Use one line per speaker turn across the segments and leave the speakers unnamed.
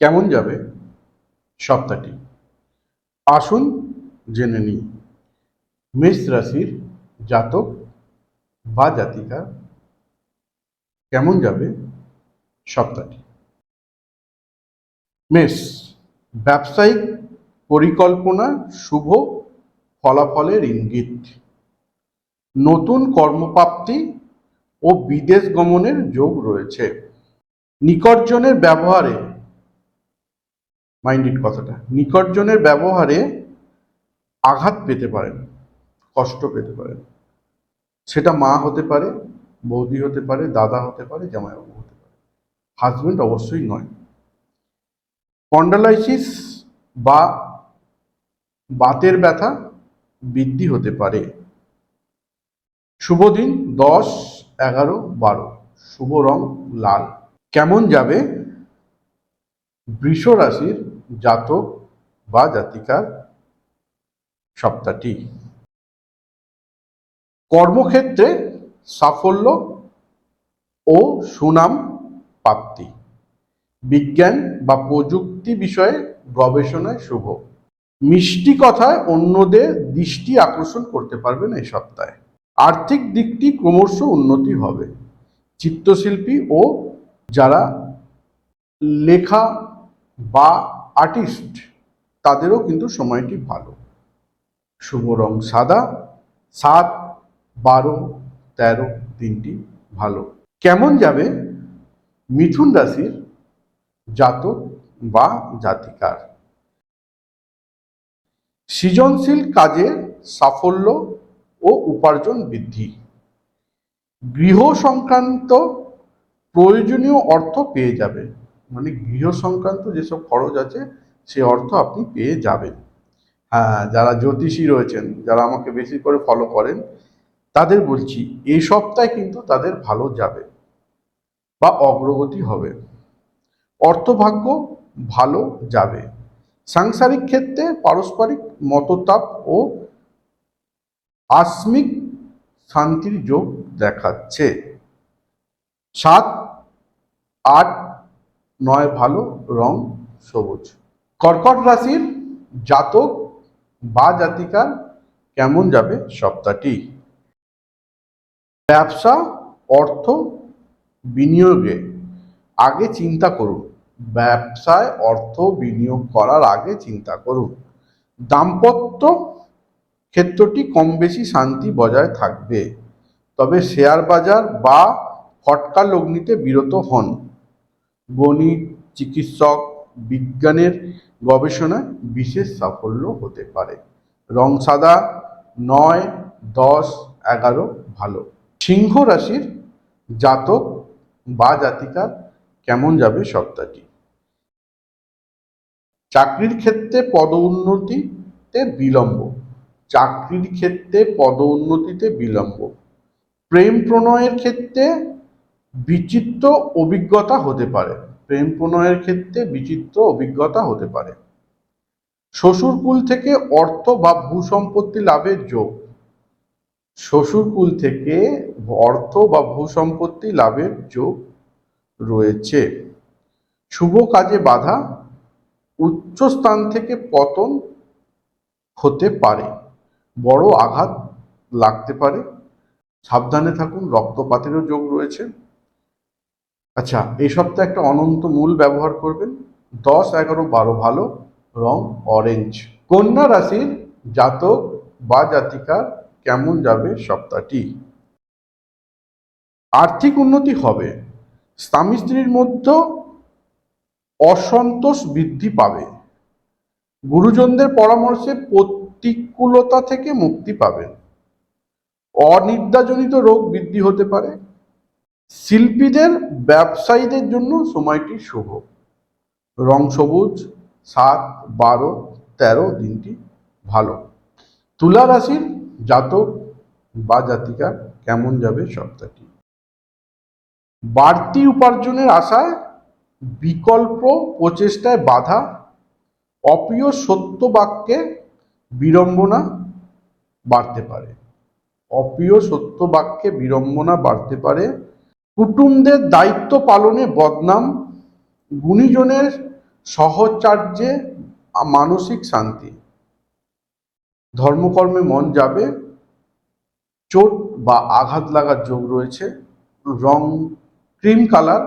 কেমন যাবে? সপ্তাহটি। আসুন জেনে নিই। মেষ রাশির জাতক বা জাতিকা কেমন যাবে সপ্তাহটি? মেষ, ব্যবসায়িক পরিকল্পনা শুভ ফলাফলের ইঙ্গিত। নতুন কর্মপ্রাপ্তি ও বিদেশ গমনের যোগ রয়েছে। নিকটজনের ব্যবহারে মাইন্ডেড কথাটা। নিকটজনের ব্যবহারে আঘাত পেতে পারেন, কষ্ট পেতে পারেন। সেটা মা হতে পারে, বৌদি হতে পারে, দাদা হতে পারে, জামাইবাবু হতে পারে। হাজবেন্ড অবশ্যই নয়। কন্ডালাইসিস বা বাতের ব্যথা বৃদ্ধি হতে পারে। শুভ দিন, দশ, এগারো, বারো। শুভ রং লাল। কেমন যাবে? বৃষ রাশির জাতক বা জাতিকার সপ্তাহটি কর্মক্ষেত্রে সাফল্য ও সুনাম প্রাপ্তি। বিজ্ঞান বা প্রযুক্তি বিষয়ে গবেষণায় শুভ। মিষ্টি কথায় অন্যদের দৃষ্টি আকর্ষণ করতে পারবেন এই সপ্তাহে। আর্থিক দিকটি ক্রমশ উন্নতি হবে। চিত্রশিল্পী ও যারা লেখা বা আর্টিস্ট, তাদেরও কিন্তু সময়টি ভালো। শুভ রং সাদা, সাত, বারো, তেরো দিনটি ভালো। কেমন যাবে মিথুন রাশির জাতক বা জাতিকার? সৃজনশীল কাজে সাফল্য ও উপার্জন বৃদ্ধি। গৃহ সংক্রান্ত প্রয়োজনীয় অর্থ পেয়ে যাবেন মানে গৃহ সংক্রান্ত যেসব খরচ আছে, সে অর্থ আপনি পেয়ে যাবেন। হ্যাঁ যারা জ্যোতিষী রয়েছেন, যারা আমাকে বেশি করে ফলো করেন, তাদের বলছি এই সপ্তাহে কিন্তু তাদের ভালো যাবে বা অগ্রগতি হবে। অর্থভাগ্য ভালো যাবে। সাংসারিক ক্ষেত্রে পারস্পরিক মততাপ ও আসমিক শান্তির যোগ দেখাচ্ছে। সাত আট নয় ভালো, রং সবুজ। কর্কট রাশির জাতক বা জাতিকার কেমন যাবে সপ্তাহটি? ব্যবসা, অর্থ বিনিয়োগে আগে চিন্তা করুন। ব্যবসায় অর্থ বিনিয়োগ করার আগে চিন্তা করুন। দাম্পত্য ক্ষেত্রটি কম বেশি শান্তি বজায় থাকবে। তবে শেয়ার বাজার বা ফটকা লগ্নিতে বিরত হন। গণিত চিকিৎসক বিজ্ঞানের গবেষণায় বিশেষ সাফল্য হতে পারে। রং সাদা, নয়, দশ, এগারো, ভালো। সিংহ রাশির জাতক বা জাতিকার কেমন যাবে সপ্তাহটি? চাকরির ক্ষেত্রে পদ উন্নতিতে বিলম্ব। চাকরির ক্ষেত্রে পদ উন্নতিতে বিলম্ব। প্রেম প্রণয়ের ক্ষেত্রে বিচিত্র অভিজ্ঞতা হতে পারে। প্রেম প্রণয়ের ক্ষেত্রে বিচিত্র অভিজ্ঞতা হতে পারে। শ্বশুরকুল থেকে অর্থ বা ভূসম্পত্তি লাভের যোগ। শ্বশুরকুল থেকে অর্থ বা ভূসম্পত্তি লাভের যোগ রয়েছে। শুভ কাজে বাধা উচ্চ স্থান থেকে পতন হতে পারে। বড় আঘাত লাগতে পারে। সাবধানে থাকুন, রক্তপাতেরও যোগ রয়েছে। আচ্ছা এই সপ্তাহে একটা অনন্ত মূল ব্যবহার করবেন। দশ, এগারো, বারো ভালো, রং অরেঞ্জ কন্যা রাশির জাতক বা জাতিকার কেমন যাবে সপ্তাহটি? আর্থিক উন্নতি হবে। স্বামী স্ত্রীর মধ্যে অসন্তোষ বৃদ্ধি পাবে। গুরুজনদের পরামর্শে প্রতিকূলতা থেকে মুক্তি পাবেন। অনিদ্রাজনিত রোগ বৃদ্ধি হতে পারে। শিল্পীদের ব্যবসায়ীদের জন্য সময়টি শুভ। রং সবুজ, সাত, বারো, তেরো দিনটি ভালো। তুলা রাশির জাতক বা জাতিকার কেমন যাবে সপ্তাহটি? বাড়তি উপার্জনের আশায় বিকল্প প্রচেষ্টায় বাধা, অপ্রিয় সত্য বাক্যে বিড়ম্বনা বাড়তে পারে। অপ্রিয় সত্য বাক্যে বিড়ম্বনা বাড়তে পারে কুটুমদের দায়িত্ব পালনে বদনাম গুণীজনের সহচার্যে মানসিক শান্তি। ধর্মকর্মে মন যাবে, চোট বা আঘাত লাগার যোগ রয়েছে। রং, ক্রিম কালার,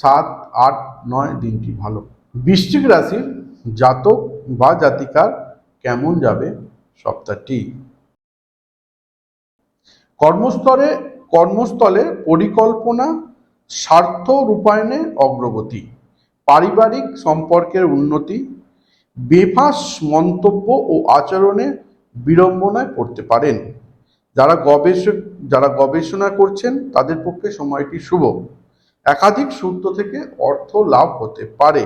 সাত, আট, নয় দিনটি ভালো। বৃশ্চিক রাশির জাতক বা জাতিকার কেমন যাবে সপ্তাহটি? কর্মস্তরে কর্মস্থলে পরিকল্পনা, স্বার্থ রূপায়ণে অগ্রগতি, পারিবারিক সম্পর্কের উন্নতি, বেফাস মন্তব্য ও আচরণে বিড়ম্বনায় পড়তে পারেন। যারা গবেষক, যারা গবেষণা করছেন, তাদের পক্ষে সময়টি শুভ। একাধিক সূত্র থেকে অর্থ লাভ হতে পারে।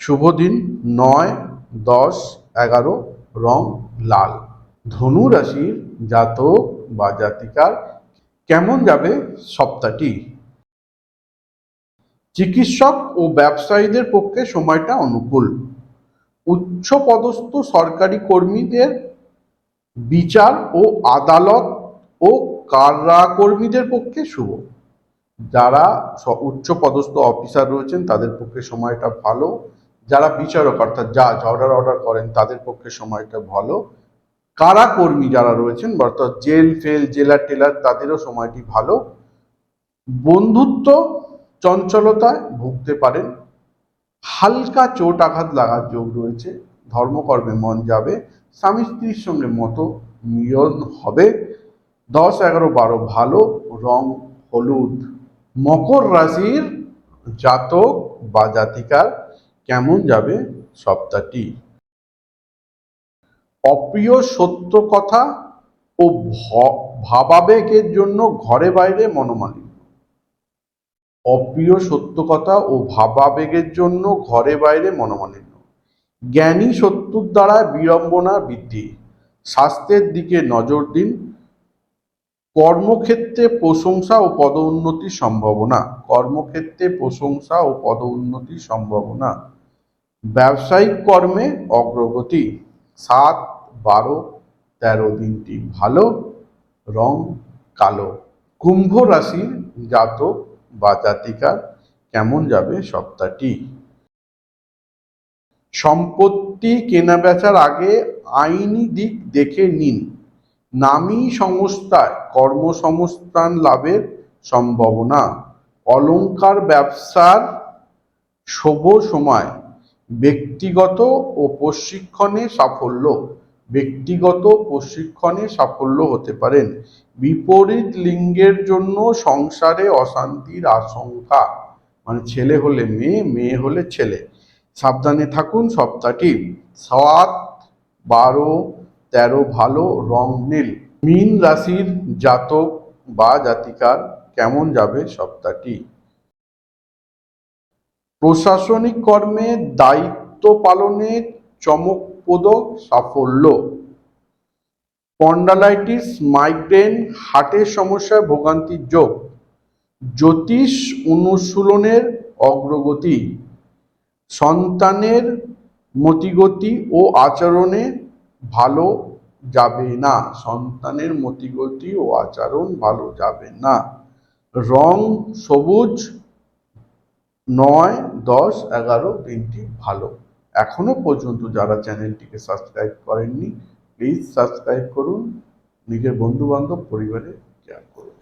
শুভ দিন, নয়, দশ, এগারো, রং, লাল। ধনু রাশির জাতক বা জাতিকার কেমন যাবে সপ্তাহটি? চিকিৎসক ও ব্যবসায়ীদের পক্ষে সময়টা অনুকূল। উচ্চ পদস্থ সরকারি কর্মীদের বিচার ও আদালত ও কারা কর্মীদের পক্ষে শুভ। যারা স- উচ্চ পদস্থ অফিসার রয়েছেন, তাদের পক্ষে সময়টা ভালো। যারা বিচারক, অর্থাৎ জাজ অর্ডার অর্ডার করেন, তাদের পক্ষে সময়টা ভালো। কারা কর্মী যারা রয়েছেন, অর্থাৎ জেল, ফেল, জেলার টেলার, তাদেরও সময়টি ভালো। বন্ধুত্ব, চঞ্চলতায় ভুগতে পারেন। হালকা চোট আঘাত লাগার যোগ রয়েছে। ধর্মকর্মে মন যাবে, স্বামী স্ত্রীর সঙ্গে মতো মিলন হবে। দশ, এগারো, বারো ভালো, রং হলুদ। মকর রাশির জাতক বা জাতিকার কেমন যাবে সপ্তাহটি? অপ্রিয় সত্য কথা ও ভাবাবেগের জন্য ঘরে বাইরে মনোমালিন্য। অপ্রিয় সত্য কথা ও ভাবাবেগের জন্য ঘরে বাইরে মনোমালিন্য। জ্ঞানী শত্রুর দ্বারা বিড়ম্বনা বৃদ্ধি। স্বাস্থ্যের দিকে নজর দিন। কর্মক্ষেত্রে প্রশংসা ও পদোন্নতির সম্ভাবনা। কর্মক্ষেত্রে প্রশংসা ও পদোন্নতির সম্ভাবনা। ব্যবসায়িক কর্মে অগ্রগতি। সাত, বারো, তেরো দিনটি ভালো, রং কালো। কুম্ভ রাশির জাতক বা জাতিকার কেমন যাবে সপ্তাহটি? সম্পত্তি কেনা বেচার আগে আইনি দিক দেখে নিন। নামী সংস্থায় কর্মসংস্থান লাভের সম্ভাবনা। অলঙ্কার ব্যবসার শুভ সময়। ব্যক্তিগত ও প্রশিক্ষণে সাফল্য। ব্যক্তিগত প্রশিক্ষণে সাফল্য হতে পারেন। বিপরীত লিঙ্গের জন্য সংসারে অশান্তির আশঙ্কা। মানে ছেলে হলে মেয়ে মেয়ে হলে ছেলে। সাবধানে থাকুন সপ্তাহটি। সাত, বারো, তেরো ভালো, রং নীল। মীন রাশির জাতক বা জাতিকার কেমন যাবে সপ্তাহটি? প্রশাসনিক কর্মে দায়িত্ব পালনে চমকপ্রদ সাফল্য। স্পন্ডালাইটিস, মাইগ্রেন, হার্টের সমস্যায় ভোগান্তির যোগ, জ্যোতিষ অনুশীলনের অগ্রগতি, সন্তানের মতিগতি ও আচরণে ভালো যাবে না। সন্তানের মতিগতি ও আচরণ ভালো যাবে না। রং সবুজ নয়, দশ, এগারো দিনটি ভালো। এখনও পর্যন্ত যারা চ্যানেলটিকে সাবস্ক্রাইব করেননি প্লিজ সাবস্ক্রাইব করুন, নিজের বন্ধুবান্ধব পরিবারে শেয়ার করুন।